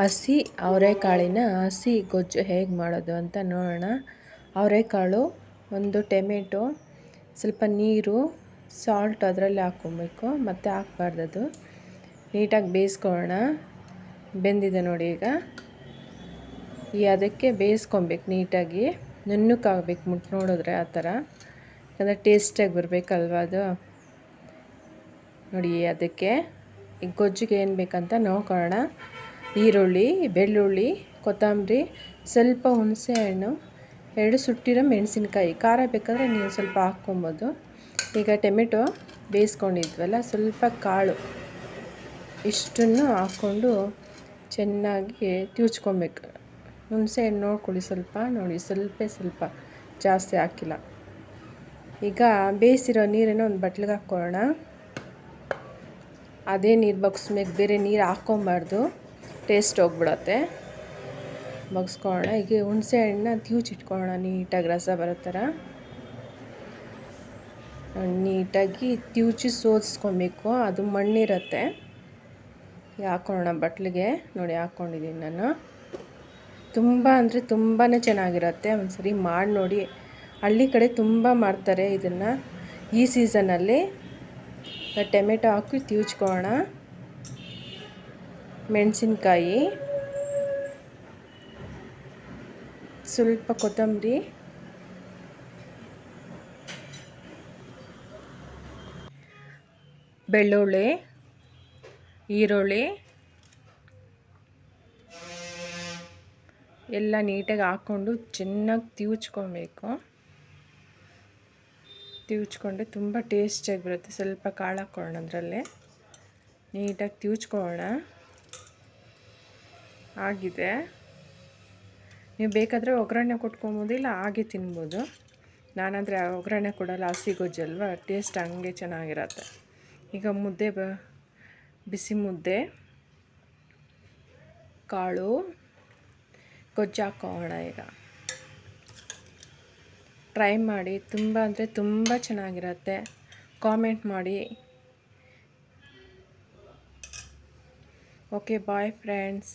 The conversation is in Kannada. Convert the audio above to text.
ಹಸಿ ಅವರೆಕಾಳಿನ ಹಸಿ ಗೊಜ್ಜು ಹೇಗೆ ಮಾಡೋದು ಅಂತ ನೋಡೋಣ. ಅವರೆಕಾಳು, ಒಂದು ಟೆಮೆಟೊ, ಸ್ವಲ್ಪ ನೀರು, ಸಾಲ್ಟ್ ಅದರಲ್ಲಿ ಹಾಕ್ಕೊಬೇಕು, ಮತ್ತು ಹಾಕ್ಬಾರ್ದು ಅದು ನೀಟಾಗಿ ಬೇಯಿಸ್ಕೊಳ್ಳೋಣ. ಬೆಂದಿದೆ ನೋಡಿ ಈಗ. ಈ ಅದಕ್ಕೆ ಬೇಯಿಸ್ಕೊಬೇಕು ನೀಟಾಗಿ. ನುಣ್ಣಕ್ಕಾಗಬೇಕು ಮುಟ್ಟು ನೋಡಿದ್ರೆ ಆ ಥರ. ಯಾಕಂದರೆ ಟೇಸ್ಟಾಗಿ ಬರಬೇಕಲ್ವ ಅದು? ನೋಡಿ ಅದಕ್ಕೆ. ಈ ಗೊಜ್ಜಿಗೆ ಏನು ಬೇಕಂತ ನೋಡ್ಕೊಳ್ಳೋಣ. ಈರುಳ್ಳಿ, ಬೆಳ್ಳುಳ್ಳಿ, ಕೊತ್ತಂಬರಿ, ಸ್ವಲ್ಪ ಹುಣಸೆಹಣ್ಣು ಎರಡು ಸುಟ್ಟಿರೋ ಮೆಣಸಿನ್ಕಾಯಿ. ಖಾರ ಬೇಕಾದರೆ ನೀವು ಸ್ವಲ್ಪ ಹಾಕ್ಕೊಬೋದು. ಈಗ ಟೊಮೆಟೊ ಬೇಯಿಸ್ಕೊಂಡಿದ್ವಲ್ಲ, ಸ್ವಲ್ಪ ಕಾಳು ಇಷ್ಟನ್ನು ಹಾಕ್ಕೊಂಡು ಚೆನ್ನಾಗಿ ತಿವ್ಚ್ಕೊಬೇಕು. ಹುಣಸೆ ಹಣ್ಣು ನೋಡ್ಕೊಳ್ಳಿ ಸ್ವಲ್ಪ, ನೋಡಿ ಸ್ವಲ್ಪ ಸ್ವಲ್ಪ, ಜಾಸ್ತಿ ಹಾಕಿಲ್ಲ. ಈಗ ಬೇಯಿಸಿರೋ ನೀರನ್ನು ಒಂದು ಬಟ್ಲಿಗೆ ಹಾಕ್ಕೊಳ್ಳೋಣ. ಅದೇ ನೀರು ಬಗ್ಸ್ಬೇಕು, ಬೇರೆ ನೀರು ಹಾಕ್ಕೊಬಾರ್ದು. ಟೇಸ್ಟ್ ಹೋಗ್ಬಿಡತ್ತೆ. ಬಗ್ಸ್ಕೊಳ್ಳೋಣ ಈಗ ಹುಣಸೆ ಹಣ್ಣನ್ನ ತೀವ್ಚಿಟ್ಕೊಳ್ಳೋಣ ನೀಟಾಗಿ ರಸ ಬರೋ ಥರ. ನೀಟಾಗಿ ತ್ಯೂಚಿ ಸೋದಿಸ್ಕೊಬೇಕು ಅದು ಮಣ್ಣಿರುತ್ತೆ. ಹಾಕ್ಕೊಳ್ಳೋಣ ಬಟ್ಲಿಗೆ. ನೋಡಿ ಹಾಕ್ಕೊಂಡಿದ್ದೀನಿ ನಾನು. ತುಂಬ ಅಂದರೆ ತುಂಬಾ ಚೆನ್ನಾಗಿರುತ್ತೆ. ಒಂದು ಸರಿ ಮಾಡಿ ನೋಡಿ. ಹಳ್ಳಿ ಕಡೆ ತುಂಬ ಮಾಡ್ತಾರೆ ಇದನ್ನು. ಈ ಸೀಸನಲ್ಲಿ. ಟೊಮೆಟೊ ಹಾಕಿ ತೀವ್ಚ್ಕೊಳ್ಳೋಣ ಮೆಣಸಿನ್ಕಾಯಿ, ಸ್ವಲ್ಪ ಕೊತ್ತಂಬರಿ, ಬೆಳ್ಳುಳ್ಳಿ, ಈರುಳ್ಳಿ, ಎಲ್ಲ ನೀಟಾಗಿ ಹಾಕ್ಕೊಂಡು ಚೆನ್ನಾಗಿ ತಿವ್ಚ್ಕೊಬೇಕು. ತಿವ್ಚ್ಕೊಂಡ್ರೆ ತುಂಬ ಟೇಸ್ಟಿಯಾಗಿ ಬರುತ್ತೆ. ಸ್ವಲ್ಪ ಕಾಳು ಹಾಕ್ಕೊಳ್ಳೋಣ ಅದರಲ್ಲೇ ನೀಟಾಗಿ ತಿವ್ಚ್ಕೊಳ್ಳೋಣ. ಆಗಿದೆ. ನೀವು ಬೇಕಾದರೆ ಒಗ್ಗರಣೆ ಕೊಟ್ಕೊಬೋದು, ಇಲ್ಲ ಹಾಗೆ ತಿನ್ಬೋದು. ನಾನಂದರೆ ಒಗ್ಗರಣೆ ಕೊಡಲ್ಲ, ಹಸಿ ಗೊಜ್ಜಲ್ವ ಟೇಸ್ಟ್ ಹಂಗೆ ಚೆನ್ನಾಗಿರತ್ತೆ. ಈಗ ಮುದ್ದೆ ಬ, ಬಿಸಿ ಮುದ್ದೆ, ಕಾಳು, ಗೊಜ್ಜು ಹಾಕೋಣ ಈಗ. ಟ್ರೈ ಮಾಡಿ, ತುಂಬ ಅಂದರೆ ತುಂಬ ಚೆನ್ನಾಗಿರತ್ತೆ. ಕಾಮೆಂಟ್ ಮಾಡಿ. Okay bye friends